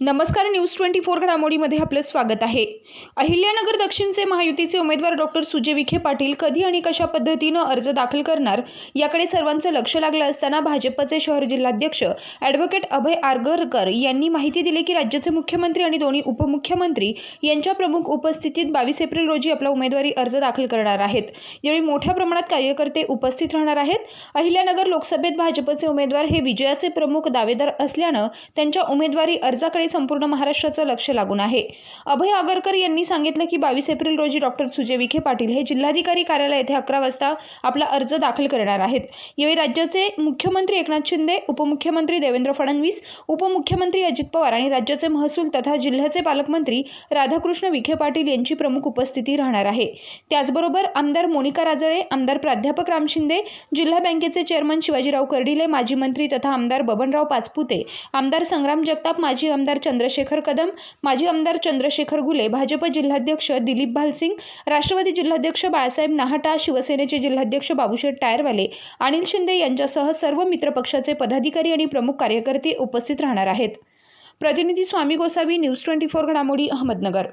नमस्कार news twenty four घडामोडीमध्ये आपलं स्वागत आहे. अहिल्यानगर दक्षिणचे महायुतीचे उमेदवार डॉक्टर सुजय विखे पाटील कधी आणि कशा पद्धतीनं अर्ज दाखल करणार याकडे सर्वांचं लक्ष लागलं असताना भाजपचे शहर जिल्हाध्यक्ष ॲडव्होकेट अभय आरगरकर यांनी माहिती दिली की राज्याचे मुख्यमंत्री आणि दोन्ही उपमुख्यमंत्री यांच्या प्रमुख उपस्थितीत बावीस एप्रिल रोजी आपला उमेदवारी अर्ज दाखल करणार आहेत. यावेळी मोठ्या प्रमाणात कार्यकर्ते उपस्थित राहणार आहेत. अहिल्यानगर लोकसभेत भाजपचे उमेदवार हे विजयाचे प्रमुख दावेदार असल्यानं त्यांच्या उमेदवारी अर्जाकडे संपूर्ण महाराष्ट्राचं लक्ष लागून आहे. अभय आगरकर यांनी सांगितलं की बावीस एप्रिल रोजी डॉक्टर सुजय विखे पाटील हे जिल्हाधिकारी कार्यालय येथे अकरा वाजता आपला अर्ज दाखल करणार आहेत. यावेळी राज्याचे मुख्यमंत्री एकनाथ शिंदे उपमुख्यमंत्री देवेंद्र फडणवीस उपमुख्यमंत्री अजित पवार आणि राज्याचे महसूल तथा जिल्ह्याचे पालकमंत्री राधाकृष्ण विखे पाटील यांची प्रमुख उपस्थिती राहणार आहे. त्याचबरोबर आमदार मोनिका राजळे आमदार प्राध्यापक राम शिंदे जिल्हा बँकेचे चेअरमन शिवाजीराव कर्डिले माजी मंत्री तथा आमदार बबनराव पाचपुते आमदार संग्राम जगताप माजी आमदार चंद्रशेखर कदम माजी आमदार चंद्रशेखर गुले भाजप जिल्हाध्यक्ष दिलीप भालसिंग राष्ट्रवादी जिल्हाध्यक्ष बाळासाहेब नाहटा शिवसेनेचे जिल्हाध्यक्ष बाबूशेठ टायरवाले अनिल शिंदे यांच्यासह सर्व मित्रपक्षाचे पदाधिकारी आणि प्रमुख कार्यकर्ते उपस्थित राहणार आहेत. प्रतिनिधी Swami Gosavi news twenty four घडामोडी अहमदनगर.